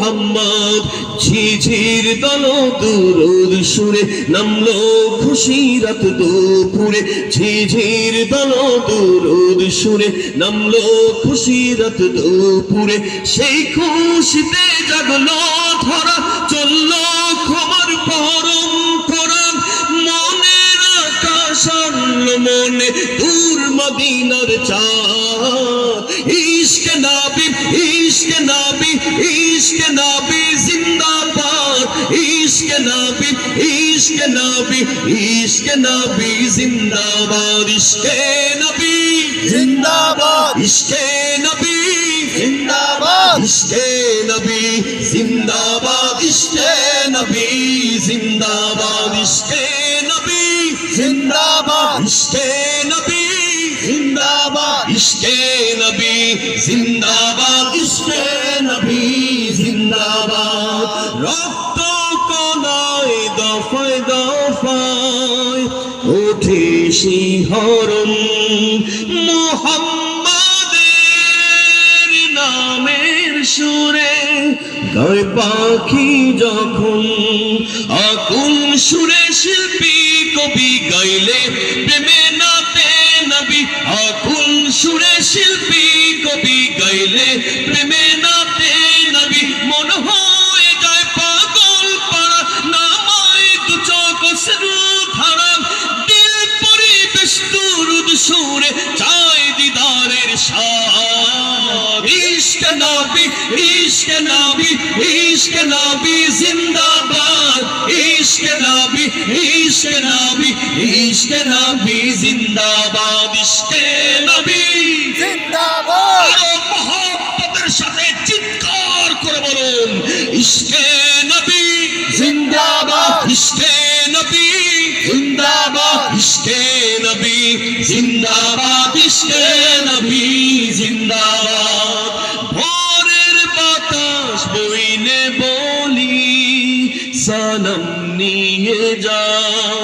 মোহাম্মদ ঝিঝির দল দুরুদ সুরে নামলো খুশিরাত দুপুরে। ঝিঝির দল দুরুদ সুরে নামলো খুশিরাত দুপুরে। সেই খুশিতে জাগলো দূর মদিনার চাঁদ। ইশক নাবি ইশক নাবি ইশক নাবি জিন্দাবাদ। ইশক নাবি ইশক নাবি ইশক নাবি জিন্দাবাদ। ইশকে নবী জিন্দাবাদ। ইশকে নবী জিন্দাবাদ। ইশকে নবী জিন্দাবাদ। ইশকে নবী জিন্দাবাদ, ইশকে নবী জিন্দাবাদ। রক্ত কনায় দফায় দফায় ওঠে শিহরণ মোহাম্মদের নামের সুরে গায় পাখি যখন, আকুল সুরে শিল্পী কবি গাইলে প্রেমে নাতে নবী, আকুল সুরে শিল্পী, কবি গাইলে প্রেমে নাতে নবী। মন হয়ে যায় পাগল পাড়া নামায় দু চোখ সরু ধারা। দিল পরিবেশ দুরুদ সুরে চাই দিদারের সাদ ইশক নবী ইশক নবী ইশক নবী জিন্দাবাদ। ইশক নবী ইশক নবী ইশক নবী জিন্দাবাদ। ইশক নবী জিন্দাবাদ। মহব্বতের সাথে চিৎকার করে বলুন ইশকে নবী। জিন্দাবাদ। ইশকে নবী। জিন্দাবাদ। ইশকে নবী। জিন্দাবাদ। ইশকে নবী। জিন্দাবাদ। ভোরের বাতাস বইলে বলি সালাম নিয়ে যাও।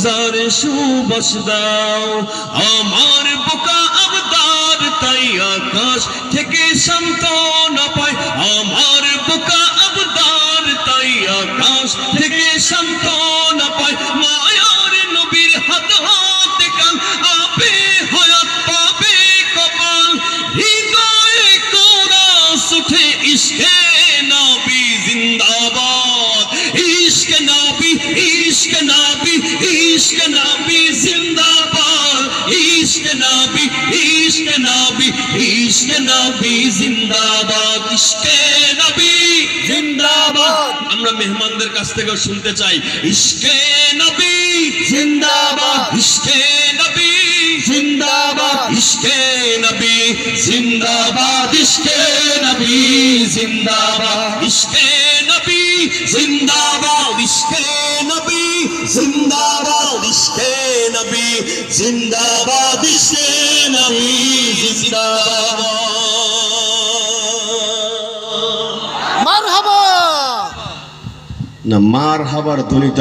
রোজার সুবাস দাও। আমার বোকা আবদার তাই আকাশ থেকে সান্ত্বনা পায়। আমার বোকা আবদার তাই আকাশ থেকে ইশক নবী জিন্দাবাদ, ইশক নবী ইশক নবী ইশক নবী জিন্দাবাদ, ইশকে নবী জিন্দাবাদ। আমরা মেহমানদের কাছ থেকে শুনতে চাই, ইশকে নবী জিন্দাবাদ, ইশকে নবী জিন্দাবাদ, ইশকে নবী জিন্দাবাদ, ইশকে নবী জিন্দাবাদ, ইশকে নবী জিন্দাবাদ। না মার হাবার ধ্বনিটা